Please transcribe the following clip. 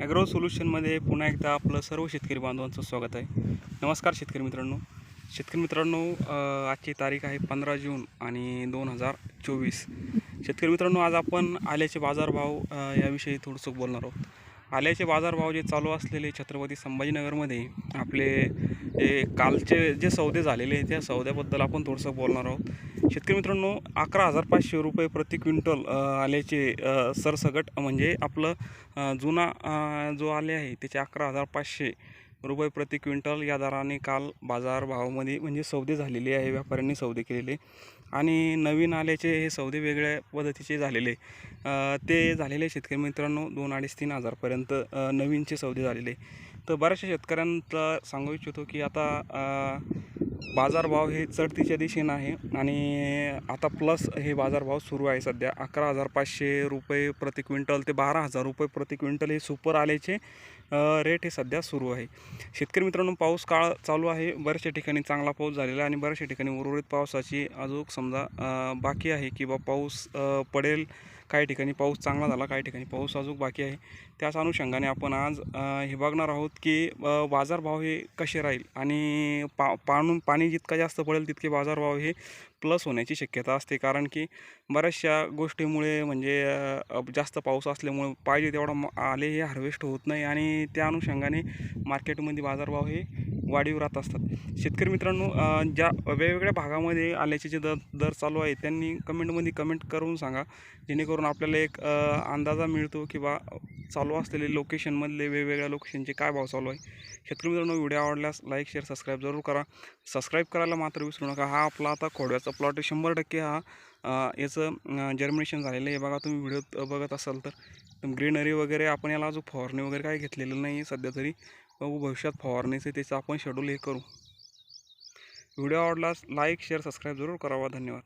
Agro सोल्युशनमध्ये पुन्हा एकदा आपलं सर्व शेतकरी बांधवांचं स्वागत आहे. नमस्कार शेतकरी मित्रांनो. शेतकरी मित्रांनो आजची तारीख आहे पंधरा जून आणि दोन हजार चोवीस. शेतकरी मित्रांनो आज आपण आल्याचे बाजारभाव याविषयी थोडंसं बोलणार आहोत. आल्याचे बाजारभाव जे चालू असलेले छत्रपती संभाजीनगरमध्ये आपले जे कालचे जे सौदे झालेले आहेत त्या सौद्याबद्दल आपण थोडंसं बोलणार आहोत. शेतकरी मित्रांनो अकरा हजार पाचशे रुपये प्रति क्विंटल आल्याचे सरसगट म्हणजे आपलं जुना जो आले आहे त्याचे अकरा हजार पाचशे रुपये प्रति क्विंटल या दराने काल बाजारभावामध्ये म्हणजे सौदे झालेले आहे व्यापाऱ्यांनी सौदे केलेले. आणि नवीन आल्याचे हे सौदे वेगळ्या पद्धतीचे झालेले. ते झालेले शेतकरी मित्रांनो दोन अडीच तीन हजारपर्यंत नवीनचे सौदे झालेले. तर बऱ्याचशा शेतकऱ्यांचा सांगू इच्छितो की आता बाजारभाव हे चढतीच्या दिशेनं आहे आणि आता प्लस हे बाजारभाव सुरू आहे सध्या. अकरा हजार पाचशे रुपये प्रति क्विंटल ते बारा हजार रुपये प्रति क्विंटल हे सुपर आल्याचे रेट हे सध्या सुरू आहे. शेतकरी मित्रांनो पाऊस काळ चालू आहे. बऱ्याचशा ठिकाणी चांगला पाऊस झालेला आहे आणि बऱ्याचशा ठिकाणी उर्वरित पावसाची अजून समजा बाकी आहे किंवा पाऊस पडेल काही ठिकाणी पाऊस चांगला झाला काही ठिकाणी पाऊस अजून बाकी आहे. त्याच अनुषंगाने आपण आज हे बघणार आहोत की बाजारभाव हे कसे राहील आणि पा पाणून पाणी जितका जास्त पडेल तितके बाजारभाव हे प्लस होण्याची शक्यता असते. कारण की बऱ्याचशा गोष्टीमुळे म्हणजे जास्त पाऊस असल्यामुळे पाहिजे तेवढा आले हे हार्वेस्ट होत नाही. आणि त्या अनुषंगाने मार्केटमध्ये बाजारभाव हे वाढीव राहत असतात. शेतकरी मित्रांनो ज्या वेगवेगळ्या भागामध्ये आल्याचे जे दर दर चालू आहे त्यांनी कमेंटमध्ये कमेंट करून सांगा. जेणेकरून आपल्याला एक अंदाजा मिळतो किंवा चालू असलेले लोकेशनमधले वेगवेगळ्या लोकेशनचे काय भाव चालू आहे. शेतकरी मित्रांनो व्हिडिओ आवडल्यास लाईक शेअर सबस्क्राईब जरूर करा. सबस्क्राईब करायला मात्र विसरू नका. हा आपला आता खोडव्याचा प्लॉट शंभर टक्के हा याचं जर्मिनेशन झालेलं आहे. बघा तुम्ही व्हिडिओ बघत असाल तर. ग्रीनरी वगैरे आपण याला अजून फवारणी वगैरे काही घेतलेलं नाही आहे सध्या तरी. बघू भविष्यात फवारणीचे त्याचं आपण शेड्यूल हे करू. व्हिडिओ आवडल्यास लाईक शेअर सबस्क्राईब जरूर करावा. धन्यवाद.